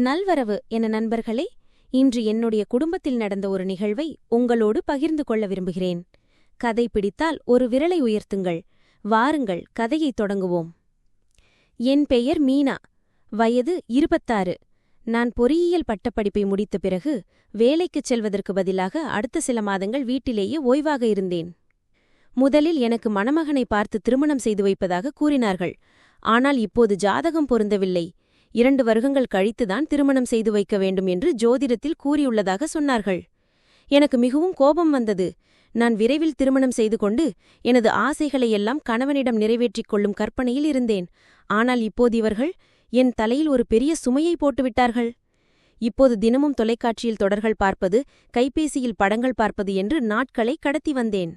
நல்வரவு என நண்பர்களே இன்று என்னுடைய குடும்பத்தில் நடந்த ஒரு நிகழ்வை உங்களோடு பகிர்ந்து கொள்ள விரும்புகிறேன். கதை பிடித்தால் ஒரு விரலை உயர்த்துங்கள். வாருங்கள் கதையைத் தொடங்குவோம். என் பெயர் மீனா. வயது இருபத்தாறு. நான் பொறியியல் பட்டப்படிப்பை முடித்த பிறகு வேலைக்குச் செல்வதற்கு பதிலாக அடுத்த சில மாதங்கள் வீட்டிலேயே ஓய்வாக இருந்தேன். முதலில் எனக்கு மணமகனை பார்த்து திருமணம் செய்து வைப்பதாக கூறினார்கள். ஆனால் இப்போது ஜாதகம் பொருந்தவில்லை. இரண்டு வருகங்கள் கழித்துதான் திருமணம் செய்து வைக்க வேண்டும் என்று ஜோதிடத்தில் கூறியுள்ளதாக சொன்னார்கள். எனக்கு மிகவும் கோபம் வந்தது. நான் விரைவில் திருமணம் செய்து கொண்டு எனது ஆசைகளையெல்லாம் கணவனிடம் நிறைவேற்றிக் கொள்ளும் கற்பனையில் இருந்தேன். ஆனால் இப்போது இவர்கள் என் தலையில் ஒரு பெரிய சுமையை போட்டுவிட்டார்கள். இப்போது தினமும் தொலைக்காட்சியில் தொடர்கள் பார்ப்பது கைபேசியில் படங்கள் பார்ப்பது என்று நாட்களை கடத்தி வந்தேன்.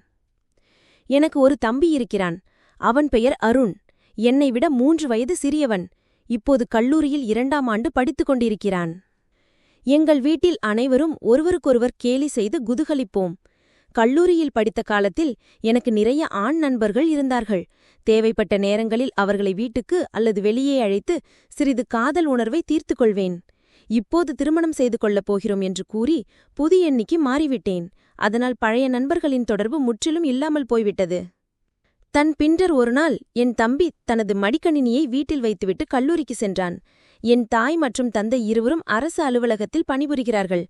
எனக்கு ஒரு தம்பி இருக்கிறான். அவன் பெயர் அருண். என்னை விட மூன்று வயது சிறியவன். இப்போது கல்லூரியில் இரண்டாம் ஆண்டு படித்துக் கொண்டிருக்கிறான். எங்கள் வீட்டில் அனைவரும் ஒருவருக்கொருவர் கேலி செய்து குதுகலிப்போம். கல்லூரியில் படித்த காலத்தில் எனக்கு நிறைய ஆண் நண்பர்கள் இருந்தார்கள். தேவைப்பட்ட நேரங்களில் அவர்களை வீட்டுக்கு அல்லது வெளியே அழைத்து சிறிது காதல் உணர்வை தீர்த்து கொள்வேன். இப்போது திருமணம் செய்து கொள்ளப் போகிறோம் என்று கூறி புது எண்ணிக்கு மாறிவிட்டேன். அதனால் பழைய நண்பர்களின் தொடர்பு முற்றிலும் இல்லாமல் போய்விட்டது. தன் பிண்டர் ஒருநாள் என் தம்பி தனது மடிக்கணினியை வீட்டில் வைத்துவிட்டு கல்லூரிக்கு சென்றான். என் தாய் மற்றும் தந்தை இருவரும் அரசு அலுவலகத்தில் பணிபுரிகிறார்கள்.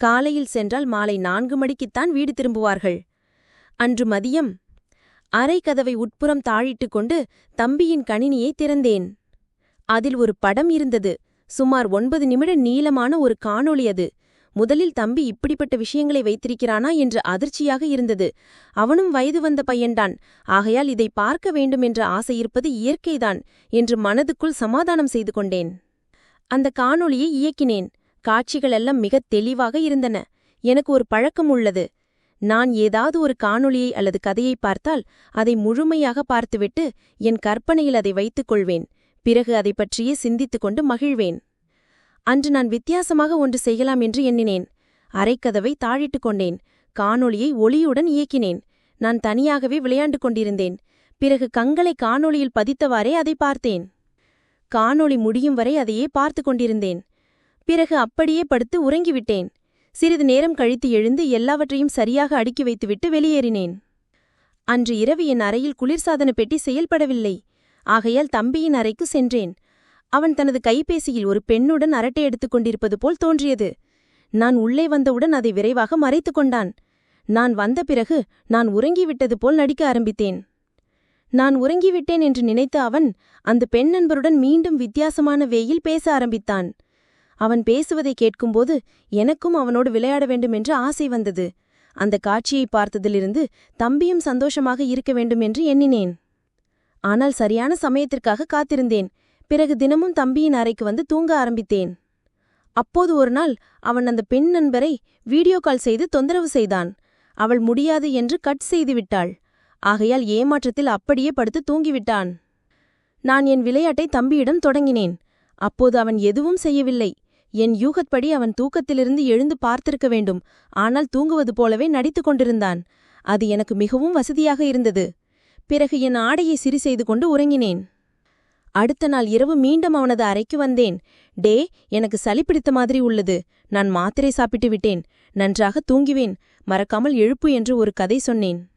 காலையில் சென்றால் மாலை நான்கு மணிக்குத்தான் வீடு திரும்புவார்கள். அன்று மதியம் அரை கதவை உட்புறம் தாழிட்டுக் கொண்டு தம்பியின் கணினியை திறந்தேன். அதில் ஒரு படம் இருந்தது. சுமார் ஒன்பது நிமிட நீளமான ஒரு காணொளி அது. முதலில் தம்பி இப்படிப்பட்ட விஷயங்களை வைத்திருக்கிறானா என்று அதிர்ச்சியாக இருந்தது. அவனும் வயது வந்த பையன்தான். ஆகையால் இதை பார்க்க வேண்டும் என்ற ஆசை இருப்பது இயற்கைதான் என்று மனதுக்குள் சமாதானம் செய்து கொண்டேன். அந்த காணொளியை இயக்கினேன். காட்சிகளெல்லாம் மிகத் தெளிவாக இருந்தன. எனக்கு ஒரு பழக்கம் உள்ளது. நான் ஏதாவது ஒரு காணொளியை அல்லது கதையை பார்த்தால் அதை முழுமையாக பார்த்துவிட்டு என் கற்பனையில் அதை வைத்துக் கொள்வேன். பிறகு அதை பற்றியே சிந்தித்துக் கொண்டு மகிழ்வேன். அன்று நான் வித்தியாசமாக ஒன்று செய்யலாம் என்று எண்ணினேன். அரைக்கதவை தாழிட்டுக் கொண்டேன். காணொளியை ஒளியுடன் இயக்கினேன். நான் தனியாகவே விளையாண்டு கொண்டிருந்தேன். பிறகு கங்களை காணொளியில் பதித்தவாறே அதை பார்த்தேன். காணொளி முடியும் வரை அதையே பார்த்து கொண்டிருந்தேன். பிறகு அப்படியே படுத்து உறங்கிவிட்டேன். சிறிது நேரம் கழித்து எழுந்து எல்லாவற்றையும் சரியாக அடுக்கி வைத்துவிட்டு வெளியேறினேன். அன்று இரவு என் அறையில் குளிர்சாதன பெட்டி செயல்படவில்லை. ஆகையால் தம்பியின் அறைக்கு சென்றேன். அவன் தனது கைபேசியில் ஒரு பெண்ணுடன் அரட்டை எடுத்துக் கொண்டிருப்பது போல் தோன்றியது. நான் உள்ளே வந்தவுடன் அதை விரைவாக மறைத்துக் கொண்டான். நான் வந்த பிறகு நான் உறங்கிவிட்டது போல் நடிக்க ஆரம்பித்தேன். நான் உறங்கிவிட்டேன் என்று நினைத்த அவன் அந்த பெண் நண்பருடன் மீண்டும் வித்தியாசமான வேயில் பேச ஆரம்பித்தான். அவன் பேசுவதை கேட்கும்போது எனக்கும் அவனோடு விளையாட வேண்டும் என்று ஆசை வந்தது. அந்த காட்சியை பார்த்ததிலிருந்து தம்பியும் சந்தோஷமாக இருக்க வேண்டும் என்று எண்ணினேன். ஆனால் சரியான சமயத்திற்காக காத்திருந்தேன். பிறகு தினமும் தம்பியின் அறைக்கு வந்து தூங்க ஆரம்பித்தேன். அப்போது ஒரு நாள் அவன் அந்த பெண் நண்பரை வீடியோ கால் செய்து தொந்தரவு செய்தான். அவள் முடியாது என்று கட் செய்துவிட்டாள் ஆகையால் ஏமாற்றத்தில் அப்படியே படுத்து தூங்கிவிட்டான். நான் என் விளையாட்டை தம்பியிடம் தொடங்கினேன். அப்போது அவன் எதுவும் செய்யவில்லை. என் யூகத்படி அவன் தூக்கத்திலிருந்து எழுந்து பார்த்திருக்க வேண்டும். ஆனால் தூங்குவது போலவே நடித்துக் கொண்டிருந்தான். அது எனக்கு மிகவும் வசதியாக இருந்தது. பிறகு என் ஆடையை சிறி செய்து கொண்டு உறங்கினேன். அடுத்த நாள் இரவு மீண்டும் அவனது அறைக்கு வந்தேன். டே எனக்கு சளி பிடித்த மாதிரி உள்ளது. நான் மாத்திரை சாப்பிட்டு விட்டேன். நன்றாக தூங்குவேன். மறக்காமல் எழுப்பு என்று ஒரு கதை சொன்னேன்.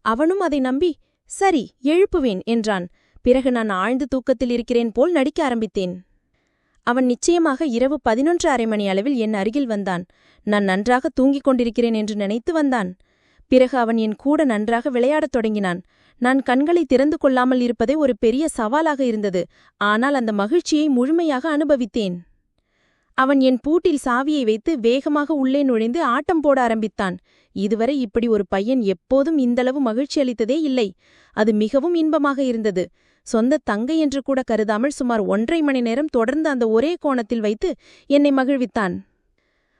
அவனும் அதை நம்பி சரி எழுப்புவேன் என்றான். பிறகு நான் ஆழ்ந்து தூக்கத்தில் இருக்கிறேன் போல் நடிக்க ஆரம்பித்தேன். அவன் நிச்சயமாக இரவு பதினொன்று அரை மணி அளவில் என் அருகில் வந்தான். நான் நன்றாக தூங்கிக் கொண்டிருக்கிறேன் என்று நினைத்து வந்தான். பிறகு அவன் என் கூட நன்றாக விளையாடத் தொடங்கினான். நான் கண்களை திறந்து கொள்ளாமல் இருப்பதே ஒரு பெரிய சவாலாக இருந்தது. ஆனால் அந்த மகிழ்ச்சியை முழுமையாக அனுபவித்தேன். அவன் என் பூட்டில் சாவியை வைத்து வேகமாக உள்ளே நுழைந்து ஆட்டம் போட ஆரம்பித்தான். இதுவரை இப்படி ஒரு பையன் எப்போதும் இந்தளவு மகிழ்ச்சி அளித்ததே இல்லை. அது மிகவும் இன்பமாக இருந்தது. சொந்த தங்கை என்று கூட கருதாமல் சுமார் ஒன்றை மணி நேரம் தொடர்ந்து அந்த ஒரே கோணத்தில் வைத்து என்னை மகிழ்வித்தான்.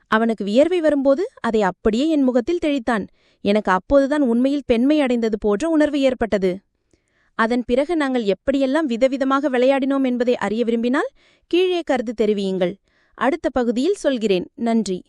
அவனுக்கு வியர்வை வரும்போது அதை அப்படியே என் முகத்தில் தெளித்தான். எனக்கு அப்போதுதான் உண்மையில் பெண்மை அடைந்தது போன்ற உணர்வு ஏற்பட்டது. அதன் பிறகு நாங்கள் எப்படியெல்லாம் விதவிதமாக விளையாடினோம் என்பதை அறிய விரும்பினால் கீழே கருத்து தெரிவியுங்கள். அடுத்த பகுதியில் சொல்கிறேன். நன்றி.